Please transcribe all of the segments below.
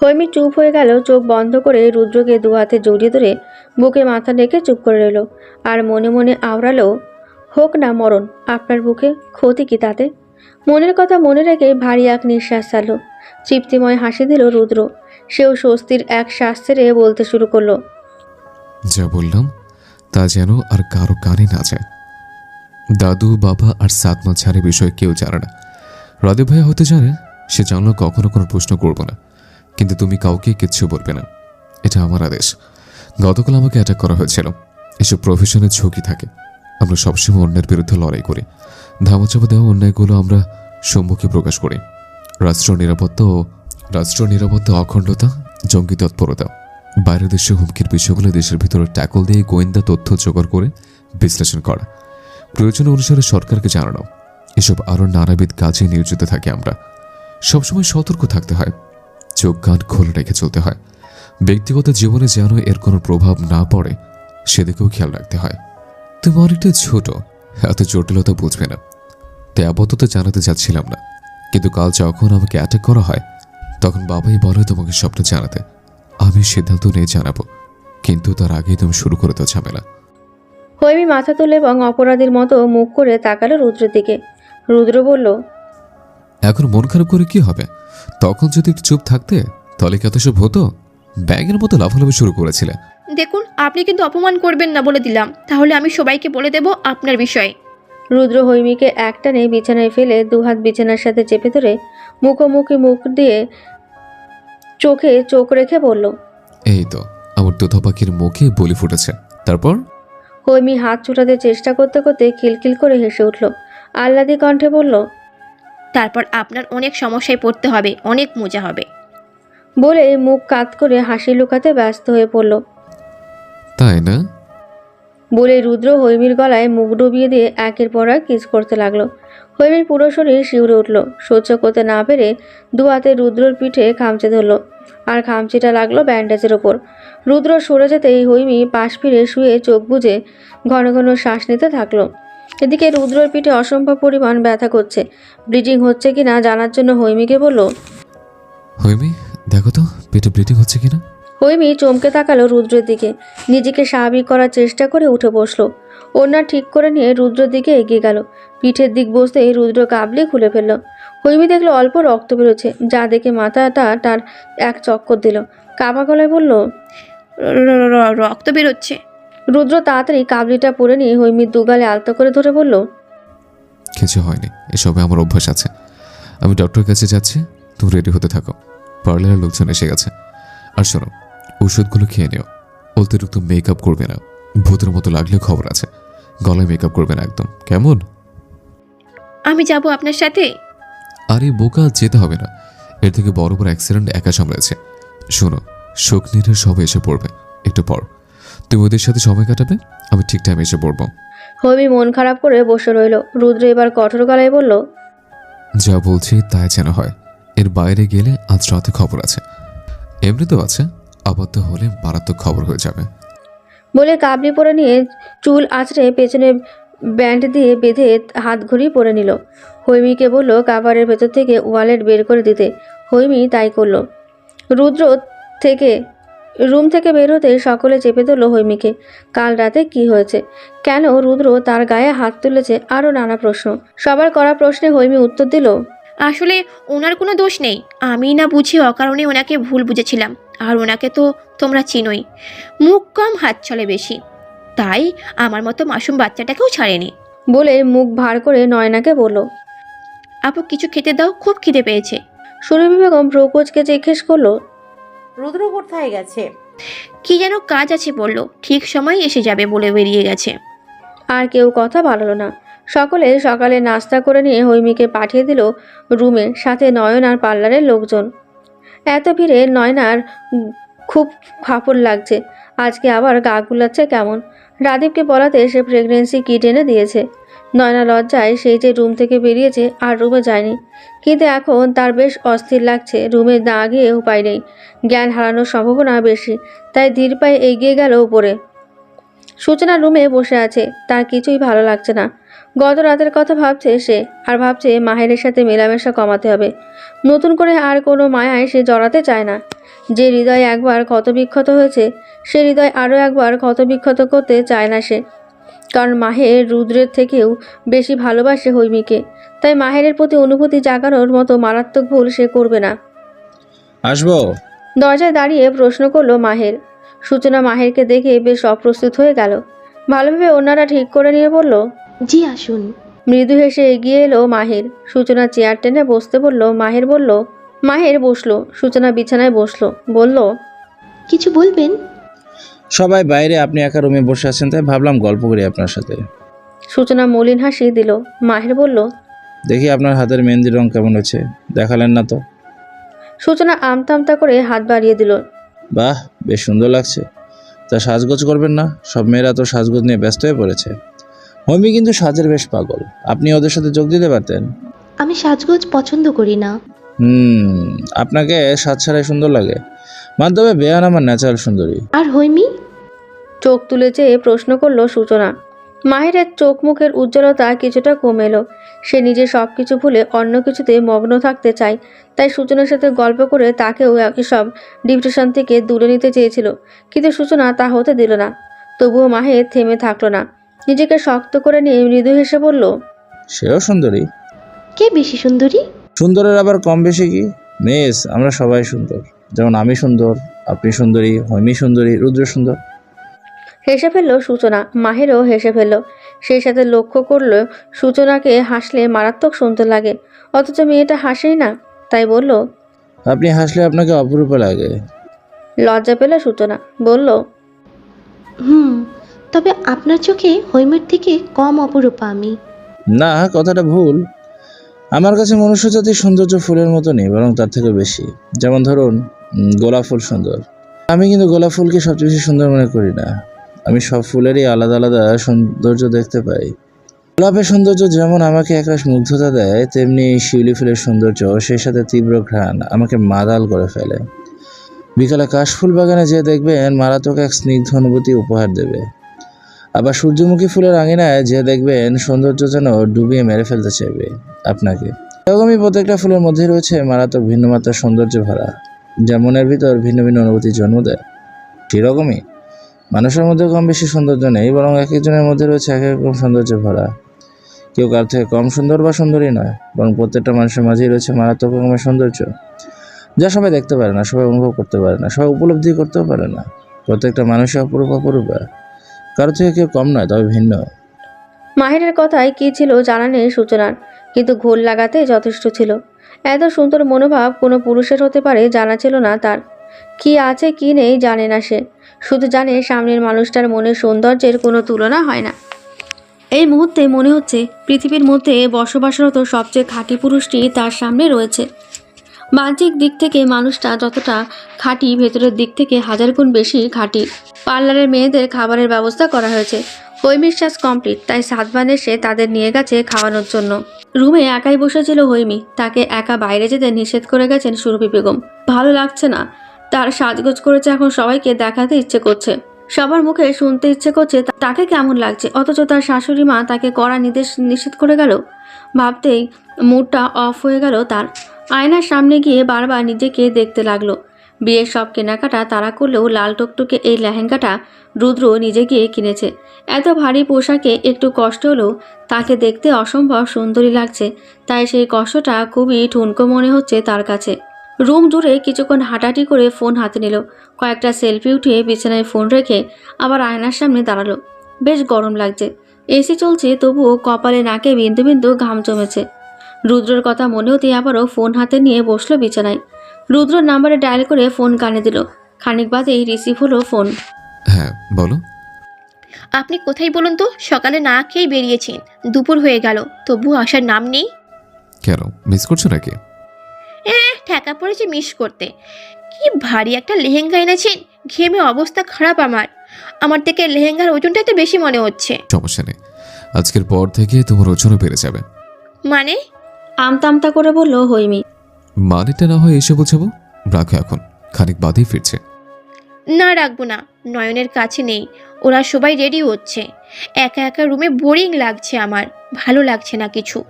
হৈমি চুপ হয়ে গেল, চোখ বন্ধ করে রুদ্রকে দু হাতে জড়িয়ে ধরে বুকে মাথা রেখে চুপ করে রইল। আর মনে মনে আওড়ালো, হোক না মরণ, আপনার বুকে ক্ষতি কি তাতে? মনের কথা মনে রেখে ভারী এক নিঃশ্বাস ছাড়ল। তৃপ্তিময় হাসি দিল রুদ্র। সেও স্বস্তির এক শ্বাস ছেড়ে বলতে শুরু করল, যা বললাম, তা যেন আর কারও কানে না যায়। দাদু, বাবা আর সাতমা ছাড়ে বিষয়ে কেউ জানে না। রাধে ভাইয়া হতে জানে, সে জানলো কখনো কোনো প্রশ্ন করব না। কিন্তু তুমি কাউকে কিচ্ছু বলবে না। এটা আমার আদেশ। গতকাল আমাকে অ্যাটাক করা হয়েছিল। এসব প্রফেশনের ঝুঁকি থাকে। আমরা সবসময় অন্যের বিরুদ্ধে লড়াই করি। ধামাচাপা দেওয়া অন্যায়গুলো আমরা সম্মুখে প্রকাশ করি। রাষ্ট্র নিরাপত্তা ও রাষ্ট্র নিরাপত্তা অখণ্ডতা, জঙ্গি তৎপরতা বাইরের দেশে হুমকির বিষয়গুলো দেশের ভিতরে ট্যাকল দিয়ে গোয়েন্দা তথ্য জোগাড় করে বিশ্লেষণ করা। প্রয়োজন অনুসারে সরকারকে জানানো। এসব আরও নানাবিধ কাজে নিয়োজিত থাকি আমরা। সবসময় সতর্ক থাকতে হয়। চোখ গান খোলা রেখে চলতে হয়। ব্যক্তিগত জীবনে যেন এর কোনো প্রভাব না পড়ে, সেদিকেও খেয়াল রাখতে হয়। তুমি অনেকটা ছোট, এত জটিলতা বুঝবে না। তাই আপাতত জানাতে চাচ্ছিলাম না। কিন্তু কাল যখন আমাকে অ্যাটাক করা হয়, তখন বাবাই বলে তোমাকে সবটা জানাতে। আমি সিদ্ধান্ত নিয়ে জানাব, কিন্তু তার আগেই তুমি শুরু করে দাও ঝামেলা। হৈমি মাথা তুলে এবং অপরাধীর মতো মুখ করে তাকালো রুদ্রের দিকে। রুদ্র বলল এখন মন খারাপ করে কি হবে? তখন যদি একটু চুপ থাকতে তাহলে কি এত সব হতো? ব্যাঙের মতো লাফালাফি শুরু করেছিলে। দেখুন আপনি কিন্তু অপমান করবেন না বলে দিলাম। তাহলে আমি সবাইকে বলে দেব আপনার বিষয়ে। রুদ্র হৈমিকে একটানে বিছানায় ফেলে দুহাত বিছানার সাথে চেপে ধরে মুখোমুখি মুখ দিয়ে চোখে চোখ রেখে বলল এই তো আমার তোতা পাখির মুখে বলি ফুটেছে। তারপর? হৈমি হাত ছুটাতে চেষ্টা করতে করতে খিলখিল করে হেসে উঠল। আহ্লাদি কণ্ঠে বলল তারপর আপনার অনেক সমস্যায় পড়তে হবে অনেক মজা হবে। বলে মুখ কাত করে হাসি লুকাতে ব্যস্ত হয়ে পড়ল। তাই না? বলে রুদ্র হৈমির গলায় মুখ ডুবিয়ে দিয়ে একের পর এক কিস করতে লাগল। হৈমির পুরো শরীর শিউরে উঠল। সহ্য করতে না পেরে দু হাতে রুদ্রর পিঠে খামচে ধরল আর খামচিটা লাগল ব্যান্ডেজের ওপর। রুদ্র সরে যেতেই হৈমি পাশ ফিরে শুয়ে চোখ বুজে ঘন ঘন শ্বাস নিতে থাকল। এদিকে রুদ্রর পিঠে অসম্ভব পরিমাণ ব্যথা করছে। ব্লিডিং হচ্ছে কি না জানার জন্য হৈমিকে বলল হৈমি দেখো তো পেটে ব্লিডিং হচ্ছে কিনা? হৈমি চমকে তাকালো রুদ্রের দিকে। নিজেকে স্বাভাবিক করার চেষ্টা করে উঠে বসল। ওনার ঠিক করে নিয়ে রুদ্রের দিকে এগিয়ে গেল। পিঠের দিক বসতেই রুদ্র কাবলি খুলে ফেলল। হৈমি দেখল অল্প রক্ত বেরোচ্ছে যা দেখে মাথাটা তার এক চক্কর দিল। কাবা গলায় বলল রক্ত বেরোচ্ছে। রুদ্র তাড়াতাড়ি কাবলিটা পরে নিয়ে হৈমির দুগালে আলতো করে ধরে বলল কিছু হয়নি এসবে আমার অভ্যাস আছে। আমি ডক্টরের কাছে যাচ্ছি তুমি রেডি হতে থাকো। পার্লারের লোকজন এসে গেছে। আর শোনো ওষুধগুলো খেয়ে নিও। অতিরিক্ত মেকআপ করবে না। ভূতের মতো লাগলেও খবর আছে। গলায় মেকআপ করবে না একদম। কেমন? আমি যাব আপনার সাথে। আরে বোকা যেতে হবে না। এর থেকে বড় বড় অ্যাক্সিডেন্ট একা সামলেছে। শোনো শোক নিরে সবাই এসে পড়বে। একটু পর। তুমি ওদের সাথে সময় কাটাবে? আমি ঠিক টাইমে এসে পড়ব। হৈমি মন খারাপ করে বসে রইল। রুদ্র এবার কঠোর গলায় বলল যা বলছি তাই যেন হয়। এর বাইরে গেলে আজ রাতে খবর আছে। এমনিতেও আছে আবদ্ধ হলে মারাত্মক খবর হয়ে যাবে। বলে কাবলি পরে নিয়ে চুল আঁচড়ে পেছনে ব্যান্ড দিয়ে বেঁধে হাত ঘড়ি পরে নিল। হৈমিকে বলল কাভারের ভেতর থেকে ওয়ালেট বের করে দিতে। হৈমি তাই করল। রুদ্র থেকে রুম থেকে বের হতে সকলে চেপে ধরল হৈমিকে। কাল রাতে কি হয়েছে? কেন রুদ্র তার গায়ে হাত তুলেছে আরও নানা প্রশ্ন। সবার করা প্রশ্নে হৈমি উত্তর দিল আসলে ওনার কোনো দোষ নেই। আমি না বুঝি অকারণে ওনাকে ভুল বুঝেছিলাম আর ওনাকে তো তোমরা চিনোই। মুখ কম হাত চলে বেশি। তাই আমার মতো মাসুম বাচ্চাটাকেও ছাড়েনি। বলে মুখ ভার করে নয়নাকে বলল আপু কিছু খেতে দাও খুব খিদে পেয়েছে। সুরভি বেগম প্রকোচকে জিজ্ঞেস করল রুদ্র কোথায় গেছে। কি যেন কাজ আছে বলল ঠিক সময় এসে যাবে বলে বেরিয়ে গেছে। আর কেউ কথা বাড়ালো না। সকলে সকালে নাস্তা করে নিয়ে হৈমিকে পাঠিয়ে দিল রুমে সাথে নয়ন আর পার্লারের লোকজন। এত ভিড়ে নয়নার খুব ফাপড় লাগছে। আজকে আবার গা গুলাচ্ছে কেমন? রাদীপকে বলাতে সে প্রেগনেন্সি কিট এনে দিয়েছে। নয়না লজ্জায় সেই যে রুম থেকে বেরিয়েছে আর রুমে যায়নি। কিন্তু এখন তার বেশ অস্থির লাগছে, রুমে না গিয়ে উপায় নেই। জ্ঞান হারানোর সম্ভাবনা বেশি, তাই ধীর পায়ে এগিয়ে গেল উপরে। সূচনা রুমে বসে আছে, তার কিছুই ভালো লাগছে না। গত রাতের কথা ভাবছে সে, আর ভাবছে মাহেরের সাথে মেলামেশা কমাতে হবে। নতুন করে আর কোনো মায়ায় সে জড়াতে চায় না। যে হৃদয় একবার ক্ষতবিক্ষত হয়েছে, সে হৃদয় আরও একবার ক্ষতবিক্ষত করতে চায় না সে। কারণ মাহের রুদ্রের থেকেও বেশি ভালোবাসে হৈমিকে। তাই মাহেরের প্রতি অনুভূতি জাগানোর মতো মারাত্মক ভুল সে করবে না। আসব? দরজায় দাঁড়িয়ে প্রশ্ন করল মাহের। সূচনা মাহেরকে দেখে বেশ অপ্রস্তুত হয়ে গেল। ভালোভাবে ওনারা ঠিক করে নিয়ে বলল জি আসুন। মৃদু হেসে এগিয়ে এলো মাহের। সূচনা চেয়ার টেনে বসতে বলল মাহের বলল মাহের বসল। সূচনা বিছানায় বসল বলল কিছু বলবেন? সবাই বাইরে আপনি একা রুমে বসে আছেন তাই ভাবলাম গল্প করি আপনার সাথে। সূচনা মলিন হাসি দিল। মাহের বলল দেখি আপনার হাতের মেহেন্দির রং কেমন হয়েছে দেখালেন না তো। সূচনা আমতা আমতা করে হাত বাড়িয়ে দিল। বাহ বেশ সুন্দর লাগছে। তা সাজগোজ করবেন না সব মেয়েরা তো সাজগোজ নিয়ে ব্যস্ত হয়ে পড়েছে। হৈমি কিন্তু সাজের বেশ পাগল। আপনি ওদের সাথে যোগ দিতে পারতেন? আমি সাজগোজ পছন্দ করি না। হুম আপনাকে সাজ ছাড়াই সুন্দর লাগে। মাধ্যমে বেয়ান আমার ন্যাচারাল সুন্দরী। আর হৈমি? চোখ তুলে চেয়ে প্রশ্ন করল সূচনা। মাহিরের চোখ মুখের উজ্জ্বলতা কিছুটা কমে এলো। সে নিজে সব কিছু ভুলে অন্য কিছুতে মগ্ন থাকতে চায়। তাই সূচনার সাথে গল্প করে তাকেও একই সব ডিপ্রেশন থেকে দূরে নিতে চেয়েছিল। কিন্তু সূচনা তা হতে দিল না। তবুও মাহের থেমে থাকল না। নিজেকে শক্ত করে নিয়ে মৃদু হেসে বলল সেও সুন্দরী। কে বেশি সুন্দরী? সুন্দরের আবার কম বেশি কি? মেস আমরা সবাই সুন্দর। যেমন আমি সুন্দর আপনি সুন্দরী হৈমি সুন্দরী রুদ্র সুন্দর। হেসে ফেলল সূচনা মাহেরও হেসে ফেলল। সেই সাথে লক্ষ্য করল সূচনাকে হাসলে মারাত্মক সুন্দর লাগে। অথচ মেয়েটা হাসেই না তাই বলল আপনি হাসলে আপনাকে অপরূপ লাগে। লজ্জা পেল সূচনা বলল হুম তবে আপনার চোখে হৈমের থেকে কম অপরূপা আমি। না কথাটা ভুল। আমার কাছে মনুষ্য জাতির সৌন্দর্য ফুলের মতো নেই বরং তার থেকে বেশি। যেমন ধরুন গোলাপ ফুল সুন্দর। আমি কিন্তু গোলাপ ফুলকে সবচেয়ে বেশি সুন্দর মনে করি না। আমি সব ফুলেরই আলাদা আলাদা সৌন্দর্য দেখতে পাই। গোলাপের সৌন্দর্য যেমন আমাকে একরাশ মুগ্ধতা দেয়, তেমনি শিউলি ফুলের সৌন্দর্য সেই সাথে তীব্র ঘ্রাণ আমাকে মাদাল করে ফেলে। বিকালে কাশফুল বাগানে যে দেখবেন মারাত্মক এক স্নিগ্ধ অনুভূতি উপহার দেবে। আবার সূর্যমুখী ফুলের আঙিনায় যে দেখবেন সৌন্দর্য যেন ডুবিয়ে মেরে ফেলতে চাইবে আপনাকে। এরকমই প্রত্যেকটা ফুলের মধ্যে রয়েছে মারাত্মক ভিন্ন মাত্রার সৌন্দর্য ভরা। যা মনের ভিতর ভিন্ন ভিন্ন অনুভূতি জন্ম দেয়। সেরকমই মানুষের মধ্যে কম বেশি সৌন্দর্য নেই, বরং এক একজনের মধ্যে রয়েছে এক এক রকম সৌন্দর্য ভরা। কেউ কার থেকে কম সুন্দর বা সুন্দরী নয়, বরং প্রত্যেকটা মানুষের মাঝেই রয়েছে মারাত্মক রকমের সৌন্দর্য, যা সবাই দেখতে পারে না, সবাই অনুভব করতে পারে না, সবাই উপলব্ধি করতেও পারে না। প্রত্যেকটা মানুষের অপরূপ অপরূপা। কারও থেকে কেউ কম নয়, তবে ভিন্ন। মাহিরের কথায় কি ছিল জানা নেই সূচনার, কিন্তু ঘোল লাগাতে যথেষ্ট ছিল। এত সুন্দর মনোভাব কোনো পুরুষের হতে পারে জানা ছিল না তার। কি আছে, কি নেই জানে না সে। শুধু জানে সামনের মানুষটার মনের সৌন্দর্যের কোনো তুলনা হয় না। এই মুহূর্তে মনে হচ্ছে পৃথিবীর মধ্যে বসবাসরত সবচেয়ে খাঁটি পুরুষটি তার সামনে রয়েছে। বাহ্যিক দিক থেকে মানুষটা যতটা খাঁটি, ভেতরের দিক থেকে হাজার গুণ বেশি খাঁটি। পার্লারের মেয়েদের খাবারের ব্যবস্থা করা হয়েছে। হৈমিশ্বাস কমপ্লিট, তাই সাতবান এসে তাদের নিয়ে গেছে খাওয়ানোর জন্য। রুমে একাই বসেছিল হৈমি, তাকে একা বাইরে যেতে নিষেধ করে গেছেন সুরভি বেগম। ভালো লাগছে না, তার সাজগোজ করেছে এখন সবাইকে দেখাতে ইচ্ছে করছে। সবার মুখে শুনতে ইচ্ছে করছে তাকে কেমন লাগছে, অথচ তার শাশুড়ি মা তাকে কড়া নির্দেশ নিষেধ করে গেল। ভাবতেই মুডটা অফ হয়ে গেল তার। আয়নার সামনে গিয়ে বারবার নিজেকে দেখতে লাগল। বিয়ের সব কেনাকাটা তারা করলেও লাল টকটকে এই লেহেঙ্গাটা রুদ্র নিজে গিয়ে কিনেছে। এত ভারী পোশাকে একটু কষ্ট হলেও তাকে দেখতে অসম্ভব সুন্দরী লাগছে, তাই সেই কষ্টটা খুবই ঠুনকো মনে হচ্ছে তার কাছে। রুম জুড়ে কিছুক্ষণ হাঁটাহাঁটি করে ফোন হাতে নিল। কয়েকটা সেলফি উঠিয়ে বিছানায় ফোন রেখে আবার আয়নার সামনে দাঁড়াল। বেশ গরম লাগছে। এসি চলছে, তবুও কপালে নাকে বিন্দু বিন্দু ঘাম জমেছে। রুদ্রর কথা মনে হতেই আবারও ফোন হাতে নিয়ে বসল বিছানায়। রুদ্রর নাম্বারে ডায়াল করে ফোন কানে দিল। খানিক বাদেই রিসিভ হলো ফোন। হ্যাঁ বলো। আপনি কোথায় বলুন তো? সকালে না খেয়েই বেরিয়েছেন। দুপুর হয়ে গেল। তবু আসার নাম নেই? কেন? মিস করছ নাকি? হ্যাঁ ঠেকা পড়েছে মিস করতে। কি ভারী একটা লেহেঙ্গা এনেছেন। ঘেমে অবস্থা খারাপ আমার। আমার থেকে লেহেঙ্গার ওজনটাই তো বেশি মনে হচ্ছে। সমস্যা নেই। আজকের পর থেকে তোমার ওজনও বেড়ে যাবে। মানে? আমতা আমতা করে বলল হৈমি। মানেটা না হয় এসে বোঝাবো? রাখো এখন, খানিক বাদেই ফিরছে। না রাখব না, নয়নের কাছে নেই, ওরা সবাই রেডি হচ্ছে। একা একা রুমে বোরিং লাগছে আমার, ভালো লাগছে না কিছু।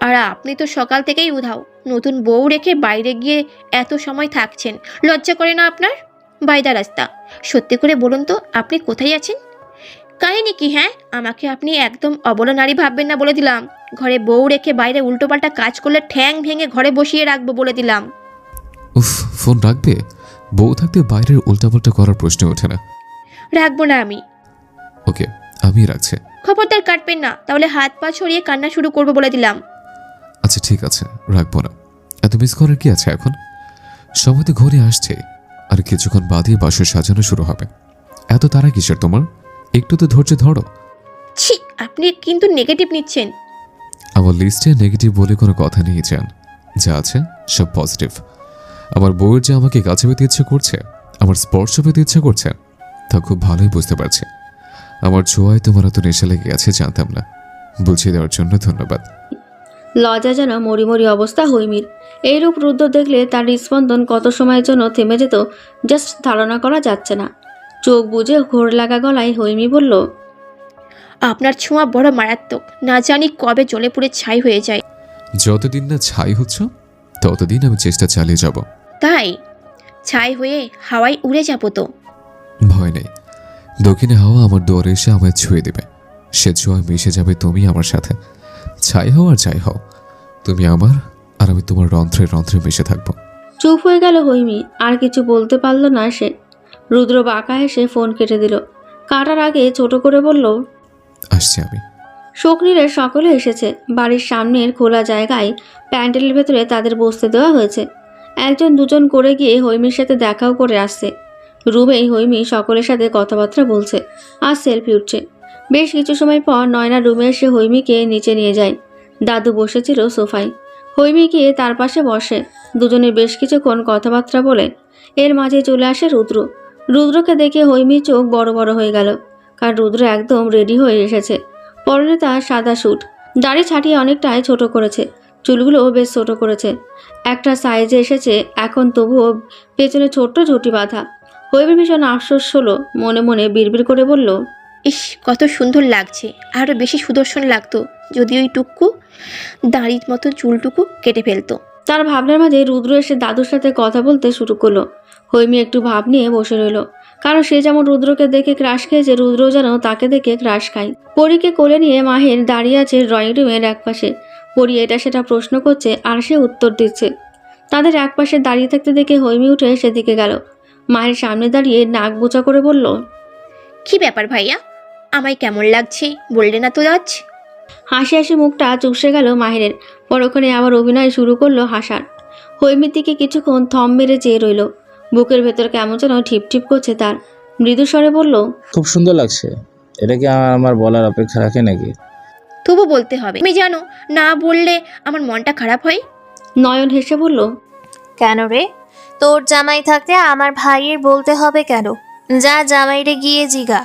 আর আপনি তো সকাল থেকেই উধাও, নতুন বউ রেখে বাইরে গিয়ে এত সময় থাকছেন, লজ্জা করে না আপনার? বাইদা রাস্তা, সত্যি করে বলুন তো, আপনি কোথায় আছেন? কাহিনী কি হ্যাঁ? আমাকে আপনি একদম অবলা নারী ভাববেন না বলে দিলাম। ঘরে বউ রেখে বাইরে উল্টোপাল্টা কাজ করলে ঠ্যাং ভেঙে ঘরে বসিয়ে রাখব বলে দিলাম। উফ ফোন রাখবে? বউ থাকতে বাইরের উল্টাপাল্টা করার প্রশ্ন ওঠে না। রাখব না আমি। ওকে আমি রাখছি। খবরদার কাটবেন না তাহলে হাত পা ছড়িয়ে কান্না শুরু করব বলে দিলাম। আচ্ছা ঠিক আছে রাখব না। এত মিস করার কি আছে এখন? সময় তো ঘরে আসছে আর কিছুক্ষণ বাদে বাসর সাজানো শুরু হবে। এত তারা কিসের তোমার? একটু তো ধৈর্য ধরো। ছি আপনি কিন্তু নেগেটিভ নিচ্ছেন। আমার লিস্টে নেগেটিভ বলে কোনো কথা নেই, জান। যা আছে সব পজিটিভ আমার বউয়ের যে আমাকে কাছে পেতে ইচ্ছে করছে, আমার স্পর্শ পেতে ইচ্ছে করছে, তা খুব ভালোই বুঝতে পারছে। আমার ছোঁয়ায় তোমার এত নেশা লেগে গেছে, জানতাম না। বুঝিয়ে দেওয়ার জন্য ধন্যবাদ। লজ্জা যেন মরিমরি অবস্থা হৈমির। এইরূপ রুদ্র দেখলে তার হৃস্পন্দন কত সময়ের জন্য থেমে যেত জাস্ট ধারণা করা যাচ্ছে না। চোখ বুজে ঘোর লাগা গলায় হৈমি বলল আপনার ছোঁয়া বড় মারাত্মক। না জানি কবে জ্বলে পুড়ে ছাই হয়ে যায়। যতদিন না ছাই হচ্ছ ততদিন আমি চেষ্টা চালিয়ে যাব। তাই? ছাই হয়ে হাওয়ায় উড়ে যাব তো। ভয় নেই। দক্ষিণে হাওয়া আমার দুয়ারে এসে আমায় ছুঁয়ে দেবে। সে ছোঁয়ায় মিশে যাবে তুমি আমার সাথে। ছাই হও আর যাই হও। তুমি আমার আর আমি তোমার রন্ধ্রে রন্ধ্রে মিশে থাকব। চুপ হয়ে গেল হৈমি। আর কিছু বলতে পারল না সে। রুদ্র বাঁকা হেসে ফোন কেটে দিল। কাটার আগে ছোট করে বলল আসছি আমি। শকনিরের সকলে এসেছে। বাড়ির সামনের খোলা জায়গায় প্যান্ডেলের ভেতরে তাদের বসতে দেওয়া হয়েছে। একজন, দুজন করে গিয়ে হৈমির সাথে দেখাও করে আসছে। রুমেই হৈমি সকলের সাথে কথাবার্তা বলছে আর সেলফি উঠছে। বেশ কিছু সময় পর নয়না রুমে এসে হৈমিকে নিচে নিয়ে যায়। দাদু বসেছিল সোফায়। হৈমি গিয়ে তার পাশে বসে। দুজনে বেশ কিছুক্ষণ কথাবার্তা বলে। এর মাঝে চলে আসে রুদ্র। রুদ্রকে দেখে হৈমির চোখ বড় বড় হয়ে গেল। কারণ রুদ্র একদম রেডি হয়ে এসেছে। পরনে তার সাদা স্যুট দাড়ি ছাটিয়ে অনেকটাই ছোট করেছে। চুলগুলোও বেশ ছোট করেছে। একটা সাইজে এসেছে এখন তবুও পেছনে ছোট্ট ঝুটি বাঁধা। হৈমি ভীষণ আফসোস হলো। মনে মনে বিড়বিড় করে বলল ইস কত সুন্দর লাগছে। আরও বেশি সুদর্শন লাগতো যদি ওই টুকু দাঁড়ির মতো চুলটুকু কেটে ফেলতো। তার ভাবনার মাঝে রুদ্র এসে দাদুর সাথে কথা বলতে শুরু করল। হৈমি একটু ভাব নিয়ে বসে রইল। কারণ সে যেমন রুদ্রকে দেখে ক্রাশ খেয়েছে রুদ্র যেন তাকে দেখে ক্রাশ খায়। পরীকে কোলে নিয়ে মাহের দাঁড়িয়ে আছে ড্রয়িং রুমের একপাশে। পরী এটা সেটা প্রশ্ন করছে আর সে উত্তর দিচ্ছে। তাদের একপাশে দাঁড়িয়ে থাকতে দেখে হৈমি উঠে সেদিকে গেল। মায়ের সামনে দাঁড়িয়ে নাক বোচা করে বলল কি ব্যাপার ভাইয়া? আমায় কেমন লাগছে? বললে না তো আজ? হাসি হাসি মুখটা চুপসে গেল মাহিরের। পরক্ষণে আবার অভিনয় শুরু করল হাসার। হৈমির দিকে কিছুক্ষণ থম মেরে চেয়ে রইল। বুকের ভেতর কেমন যেন ঠিপ ঠিপ করছে তার। মৃদু স্বরে বলল খুব সুন্দর লাগছে। এটা কি আমার- বলার অপেক্ষা রাখে নাকি? তবু বলতে হবে। তুমি জানো না বললে আমার মনটা খারাপ হয়? নয়ন হেসে বলল কেন রে? তোর জামাই থাকতে আমার ভাইয়ের বলতে হবে কেন? যা জামাইরে গিয়ে জিগা।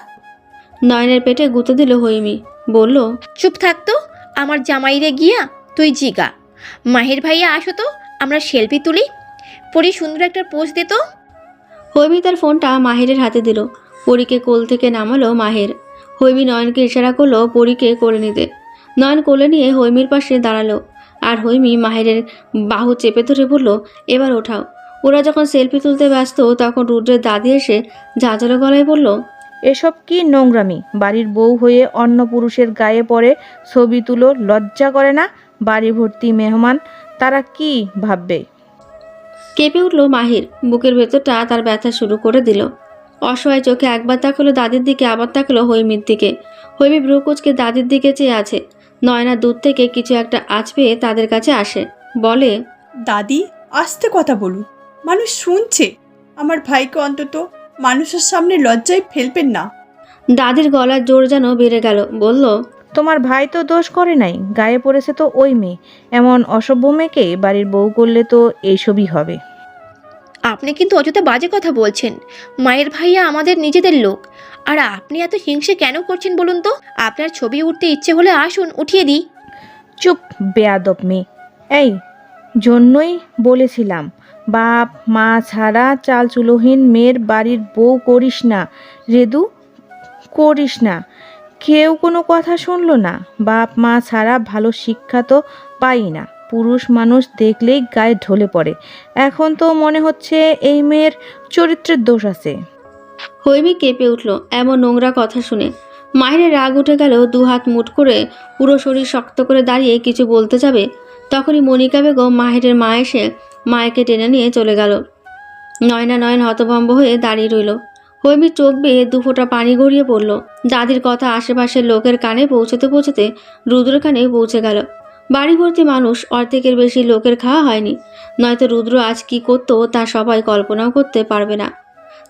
নয়নের পেটে গুঁতো দিল হৈমি। বলল চুপ থাকতো আমার জামাইরে গিয়া তুই জিগা। মাহের ভাইয়া আসো তো আমরা সেলফি তুলি। পরি সুন্দর একটা পোজ দিত হৈমি তার ফোনটা মাহিরের হাতে দিল। পরীকে কোল থেকে নামালো মাহের। হৈমি নয়নকে ইশারা করল পরীকে কোলে নিতে। নয়ন কোলে নিয়ে হৈমির পাশে দাঁড়াল। আর হৈমি মাহিরের বাহু চেপে ধরে বলল, এবার ওঠাও। ওরা যখন সেলফি তুলতে ব্যস্ত, তখন রুদ্রের দাদি এসে ঝাঁঝালো গলায় বলল, এসব কি নোংরামি? বাড়ির বউ হয়ে অন্য পুরুষের গায়ে পড়ে ছবি তুলো, লজ্জা করে না? বাড়ি ভর্তি মেহমান, তারা কি ভাববে? কেঁপে উঠল মাহির। বুকের ভেতরটা তার ব্যথা শুরু করে দিল। অসহায় চোখে একবার তাকালো দাদির দিকে আবার তাকালো হৈমির দিকে। হৈমি ব্রুকুচকে দাদির দিকে চেয়ে আছে। নয়না দূর থেকে কিছু একটা আঁচ পেয়ে তাদের কাছে আসে। বলে দাদি আস্তে কথা বলুন। মানুষ শুনছে। আমার ভাইকে অন্তত মানুষের সামনে লজ্জায় ফেলবেন না। দাদির গলার জোর যেন বেড়ে গেল। বলল তোমার ভাই তো দোষ করে নাই গায়ে পড়েছে তো ওই মেয়ে। এমন অসভ্য মেয়েকে বাড়ির বউ করলে তো এইসবই হবে। আপনি কিন্তু অযথা বাজে কথা বলছেন। মায়ের ভাইয়া আমাদের নিজেদের লোক। আর আপনি এত হিংসে কেন করছেন বলুন তো? আপনার ছবি উঠতে ইচ্ছে হলে আসুন উঠিয়ে দিই। চুপ বেয়াদব মেয়ে। এই জন্যই বলেছিলাম বাপ মা ছাড়া চাল চুলোহীন মেয়ের বাড়ির বউ করিস না। রেদু করিস না। কেউ কোনো কথা শুনলো না। বাপ, মা ছাড়া ভালো শিক্ষা তো পাই না। পুরুষ মানুষ দেখলেই গায়ে ঢলে পড়ে। এখন তো মনে হচ্ছে এই মেয়ের চরিত্রের দোষ আছে। হৈমি কেঁপে উঠল এমন নোংরা কথা শুনে। মায়ের রাগ উঠে গেল দু হাত মুঠ করে পুরো শরীর শক্ত করে দাঁড়িয়ে কিছু বলতে যাবে। তখনই মনিকা বেগম মাহেরের মা এসে মায়েকে টেনে নিয়ে চলে গেল। নয়না নয়ন হতভম্ব হয়ে দাঁড়িয়ে রইল। হৈমির চোখ বেয়ে দু ফোঁটা পানি গড়িয়ে পড়ল। দাদির কথা আশেপাশের লোকের কানে পৌঁছতে পৌঁছতে রুদ্র কানে পৌঁছে গেল। বাড়ি ভর্তি মানুষ অর্ধেকের বেশি লোকের খাওয়া হয়নি। নয়তো রুদ্র আজ কি করতো তা সবাই কল্পনাও করতে পারবে না।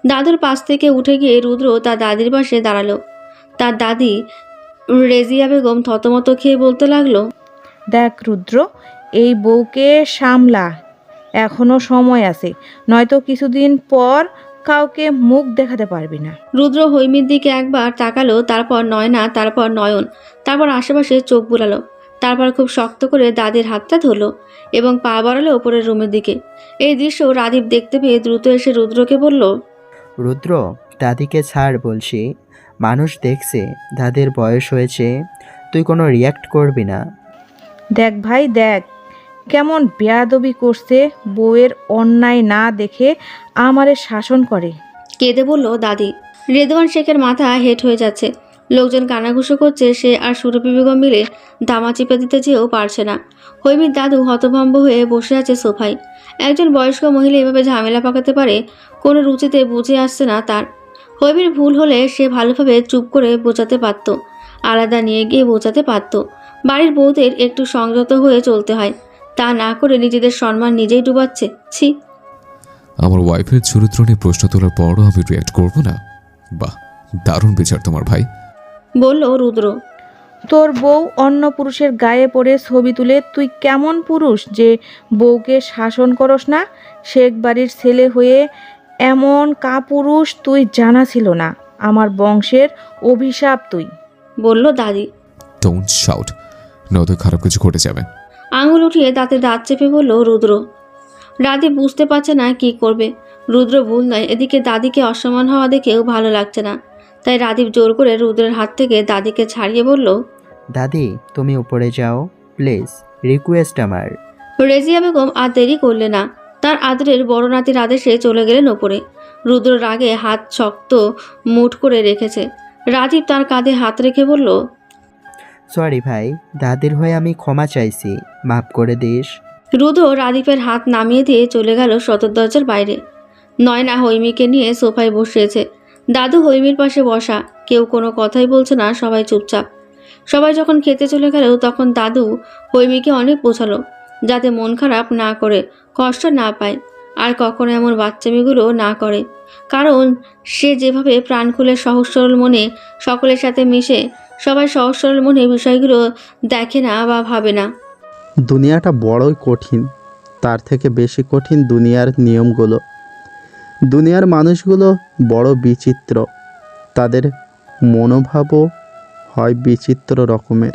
দাদুর পাশ থেকে উঠে গিয়ে রুদ্র তার দাদির পাশে দাঁড়াল। তার দাদি রেজিয়া বেগম থতমত খেয়ে বলতে লাগল, দেখ রুদ্র, এই বউকে সামলা। এখনও সময় আছে। নয়তো কিছুদিন পর কাউকে মুখ দেখাতে পারবি না। রুদ্র হৈমির দিকে একবার তাকালো তারপর নয়না তারপর নয়ন তারপর আশেপাশে চোখ বুলালো। তারপর খুব শক্ত করে দাদির হাতটা ধরলো এবং পা বাড়ালো ওপরের রুমের দিকে। এই দৃশ্য রাদীপ দেখতে পেয়ে দ্রুত এসে রুদ্রকে বলল রুদ্র দাদিকে ছাড় বলছি। মানুষ দেখছে দাদির বয়স হয়েছে। তুই কোনো রিয়াক্ট করবি না। দেখ ভাই দেখ। কেমন বেয়াদবি করছে বউয়ের অন্যায় না দেখে আমারে শাসন করে। কেঁদে বলল, দাদি, রেদওয়ান শেখের মাথা হেট হয়ে যাচ্ছে। লোকজন কানাঘুষো করছে, সে আর সুরভি বেগম মিলে দামা চিপে দিতে যেও পারছে না। হৈমির দাদু হতভম্ব হয়ে বসে আছে সোফায়। একজন বয়স্ক মহিলা এভাবে ঝামেলা পাকাতে পারে, কোনো রুচিতে বুঝে আসছে না তার। হৈমির ভুল হলে সে ভালোভাবে চুপ করে বোঝাতে পারত, আলাদা নিয়ে গিয়ে বোঝাতে পারত। বাড়ির বউদের একটু সংযত হয়ে চলতে হয়। তা না করে নিজেদের সম্মান নিজেই ডুবাচ্ছে। ছি। আমার ওয়াইফের চরিত্র নিয়ে প্রশ্ন তোলার পরও আমি রিয়াক্ট করব না। বাহ দারুণ বিচার তোমার ভাই। বলল রুদ্র। তোর বউ অন্য পুরুষের গায়ে পড়ে ছবি তুলে তুই কেমন পুরুষ যে বউকে শাসন করস না? শেখ বাড়ির ছেলে হয়ে এমন কাপুরুষ তুই জানা ছিল না। আমার বংশের অভিশাপ তুই। বলল দাদি। ডোন্ট শাউট নয়তো খারাপ কিছু ঘটে যাবে। আঙুল উঠিয়ে দাঁতে দাঁত চেপে বলল রুদ্র। রাধে বুঝতে পারছে না কি করবে। রুদ্র ভুল নয় এদিকে দাদিকে অসম্মান হওয়া দেখেও ভালো লাগছে না। তাই রাদীপ জোর করে রুদ্রের হাত থেকে দাদিকে ছাড়িয়ে বলল দাদি তুমি উপরে যাও প্লিজ রিকোয়েস্ট আমার। রেজিয়া বেগম আর দেরি করলে না। তার আদরের বড় নাতির আদেশে চলে গেলেন ওপরে। রুদ্র রাগে হাত শক্ত মুঠ করে রেখেছে। রাজীব তার কাঁধে হাত রেখে বলল সরি ভাই। দাদির হয়ে আমি ক্ষমা চাইছি। মাফ করে দিস। রুদ্র রাদীপের হাত নামিয়ে দিয়ে চলে গেল সদর দরজার বাইরে। নয়না হৈমিকে নিয়ে সোফায় বসিয়েছে। দাদু হৈমির পাশে বসা। কেউ কোনো কথাই বলছে না, সবাই চুপচাপ। সবাই যখন খেতে চলে গেল, তখন দাদু হৈমিকে অনেক বোঝালো, যাতে মন খারাপ না করে, কষ্ট না পায়, আর কখনো এমন বাচ্চামিগুলো না করে। কারণ সে যেভাবে প্রাণ খুলে সহজ সরল মনে সকলের সাথে মিশে সবাই সহজ সরল মনে বিষয়গুলো দেখে না বা ভাবে না। দুনিয়াটা বড়ই কঠিন, তার থেকে বেশি কঠিন দুনিয়ার নিয়মগুলো। দুনিয়ার মানুষগুলো বড় বিচিত্র, তাদের মনোভাবও হয় বিচিত্র রকমের।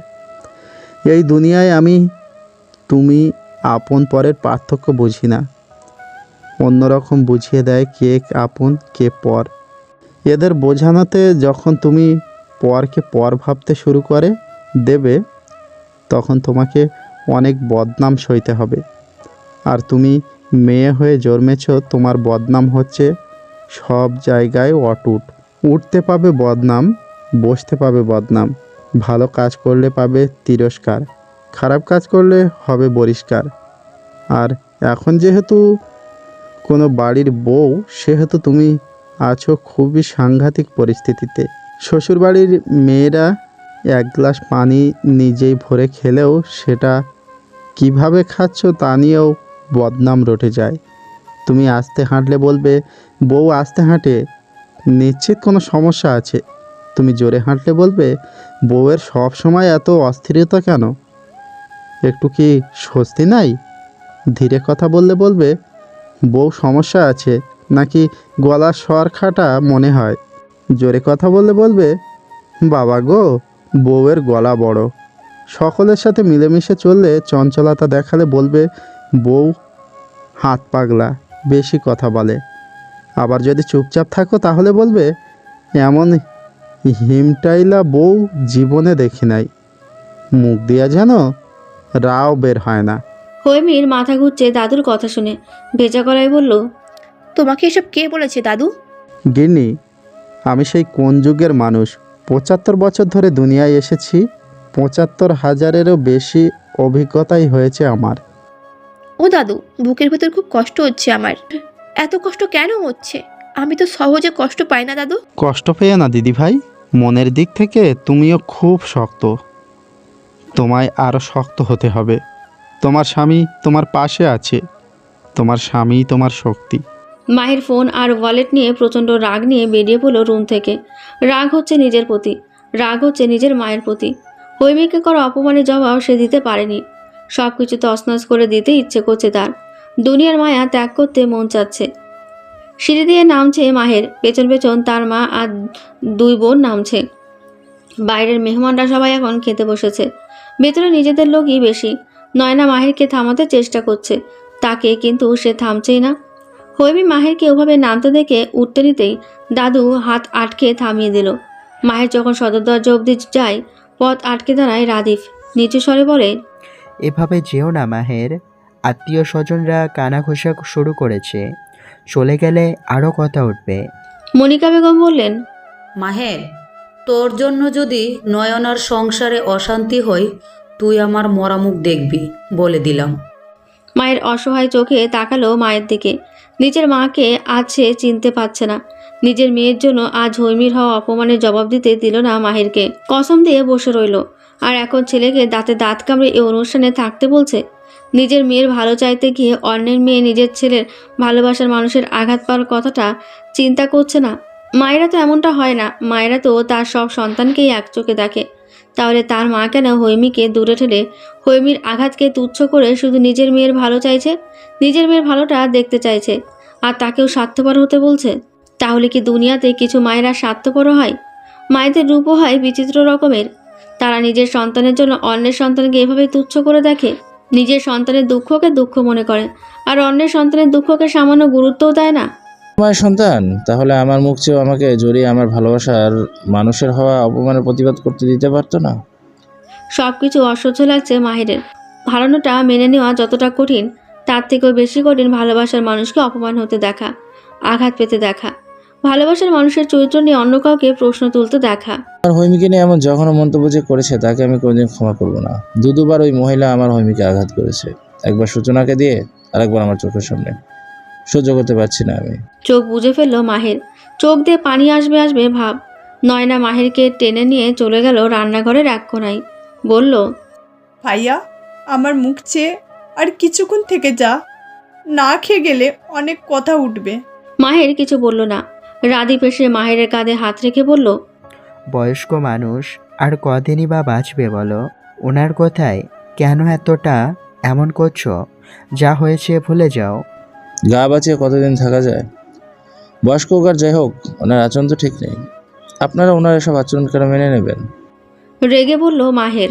এই দুনিয়ায় আমি, তুমি, আপন পরের পার্থক্য বুঝি না। অন্যরকম বুঝিয়ে দেয় কে আপন, কে পর। এদের বোঝানোতে যখন তুমি পরকে পর ভাবতে শুরু করে, দেবে, তখন তোমাকে অনেক বদনাম সইতে হবে। আর তুমি মেয়ে হয়ে জন্মেছ, তোমার বদনাম হচ্ছে সব জায়গায় অটুট। উঠতে পাবে বদনাম, বসতে পাবে বদনাম। ভালো কাজ করলে পাবে তিরস্কার, খারাপ কাজ করলে হবে বহিষ্কার আর এখন যেহেতু কোনো বাড়ির বউ, সেহেতু তুমি আছো খুবই সাংঘাতিক পরিস্থিতিতে। শ্বশুরবাড়ির মেয়েরা এক গ্লাস পানি নিজেই ভরে খেলেও সেটা কীভাবে খাচ্ছ তা নিয়েও বদনাম রটে যায়। তুমি আস্তে হাঁটলে বলবে, বউ, আস্তে হাঁটে। নিশ্চিত কোনো সমস্যা আছে? তুমি জোরে হাঁটলে বলবে, বউয়ের সব সময় এত অস্থিরতা কেন? একটু কি স্বস্তি নাই? ধীরে কথা বললে বলবে, বউ, সমস্যা আছে। নাকি গলার স্বর খাটা মনে হয়? জোরে কথা বললে বলবে বাবা গো বউয়ের গলা বড়। সকলের সাথে মিলেমিশে চললে চঞ্চলতা দেখালে বলবে বউ হাত পাগলা বেশি কথা বলে। আবার যদি চুপচাপ থাকো তাহলে বলবে এমন হিমটাইলা বউ জীবনে দেখি নাই। মুখ দিয়া যেন রাও বের হয় না। হৈমির মাথা ঘুরছে দাদুর কথা শুনে। ভেজা গলায় বলল তোমাকে এসব কে বলেছে দাদু? গিন্নি আমি সেই কোন যুগের মানুষ? পঁচাত্তর বছর ধরে দুনিয়ায় এসেছি পঁচাত্তর হাজারেরও বেশি অভিজ্ঞতাই হয়েছে আমার। ও দাদু বুকের ভেতর খুব কষ্ট হচ্ছে আমার। এত কষ্ট কেন হচ্ছে? আমি তো সহজে কষ্ট পাই না দাদু। কষ্ট পেয়ে না দিদি ভাই মনের দিক থেকে তুমিও খুব শক্ত। তোমায় আরও শক্ত হতে হবে। তোমার স্বামী তোমার পাশে আছে। তোমার স্বামী তোমার শক্তি। মায়ের ফোন আর ওয়ালেট নিয়ে প্রচণ্ড রাগ নিয়ে বেরিয়ে পড়ল রুম থেকে। রাগ হচ্ছে নিজের প্রতি, রাগ হচ্ছে নিজের মায়ের প্রতি। হৈমিকে করা অপমানের জবাব সে দিতে পারেনি। সব কিছু তছনছ করে দিতে ইচ্ছে করছে তার। দুনিয়ার মায়া ত্যাগ করতে মন চাচ্ছে। সিঁড়ি দিয়ে নামছে মাহের, পেছন পেছন তার মা আর দুই বোন নামছে। বাইরের মেহমানরা সবাই এখন খেতে বসেছে। ভেতরে নিজেদের লোকই বেশি। নয়না মাহেরকে থামাতে চেষ্টা করছে। তাকে কিন্তু সে থামছেই না। হৈমি মাহেরকে ওভাবে নামতে দেখে উঠতে নিতেই দাদু হাত আটকে থামিয়ে দিল। মাহের যখন সদর দরজা অবধি যায় পথ আটকে দাঁড়ায় রাদিফ। নিচু স্বরে বলে এভাবে যেও না মাহের। আত্মীয় স্বজনরা কানা ঘোষা শুরু করেছে। চলে গেলে আরও কথা উঠবে। মনিকা বেগম বললেন মাহের তোর জন্য যদি নয়নার সংসারে অশান্তি হয় তুই আমার মরামুখ দেখবি বলে দিলাম। মায়ের অসহায় চোখে তাকালো মায়ের দিকে। নিজের মাকে আজ সে চিনতে পারছে না। নিজের মেয়ের জন্য আজ হৈমির হওয়া অপমানের জবাব দিতে দিল না মাহিরকে। কসম দিয়ে বসে রইল। আর এখন ছেলেকে দাঁতে দাঁত কামড়ে এই অনুষ্ঠানে থাকতে বলছে? নিজের মেয়ের ভালো চাইতে গিয়ে অন্যের মেয়ে নিজের ছেলের ভালোবাসার মানুষের আঘাত পাওয়ার কথাটা চিন্তা করছে না। মায়েরা তো এমনটা হয় না। মায়েরা তো তার সব সন্তানকেই এক চোখে দেখে। তাহলে তার মা কেন হৈমিকে দূরে ঠেলে হৈমির আঘাতকে তুচ্ছ করে শুধু নিজের মেয়ের ভালো চাইছে? নিজের মেয়ের ভালোটা দেখতে চাইছে। আর তাকেও স্বার্থপর হতে বলছে? তাহলে কি দুনিয়াতে কিছু মায়েরা স্বার্থপর হয়? মায়েদের রূপও হয় বিচিত্র রকমের। তারা নিজের সন্তানের জন্য অন্যের সন্তানকে এভাবে তুচ্ছ করে দেখে? নিজের সন্তানের দুঃখকে দুঃখ মনে করে। আর অন্যের সন্তানের দুঃখকে সামান্য গুরুত্বও দেয় না? মায়ের সন্তান তাহলে আমার মুখ চেয়েও আমাকে জড়িয়ে আমার ভালোবাসার মানুষের হওয়া অপমানের প্রতিবাদ করতে দিতে পারতো না? সব কিছু অসহ্য লাগছে মাহিরের। হারানোটা মেনে নেওয়া যতটা কঠিন তার থেকেও বেশি কঠিন ভালোবাসার মানুষকে অপমান হতে দেখা আঘাত পেতে দেখা। ভালোবাসার মানুষের চরিত্র নিয়ে অন্য কাউকে প্রশ্ন তুলতে দেখা। আর হৈমিকে নিয়ে এমন যখন মন্তব্য যে করেছে তাকে আমি কোনোদিন ক্ষমা করব না। দু দুবার ওই মহিলা আমার হৈমিকে আঘাত করেছে। একবার সূচনাকে দিয়ে আরেকবার আমার চোখের সামনে। সহ্য করতে পারছি না আমি। চোখ বুঝে ফেলল মাহের। চোখ দিয়ে পানি আসবে আসবে ভাব। নয়না মাহেরকে টেনে নিয়ে চলে গেল রান্নাঘরের এক কোনায়। বলল ভাইয়া আমার মুখ চেয়ে আর কিছুক্ষণ থেকে যা। না খেয়ে গেলে অনেক কথা উঠবে। মাহের কিছু বলল না। রাদীপ এসে মাহেরের কাঁধে হাত রেখে বলল বয়স্ক মানুষ আর কদিনই বা বাঁচবে বলো? ওনার কথায় কেন এতটা এমন করছ? যা হয়েছে ভুলে যাও। গা বাঁচিয়ে কতদিন থাকা যায়? বয়স্ক হোক যাই হোক, ওনার আচরণ তো ঠিক নেই। আপনারা ওনার এসব আচরণ কেন মেনে নেবেন? রেগে বলল মাহের।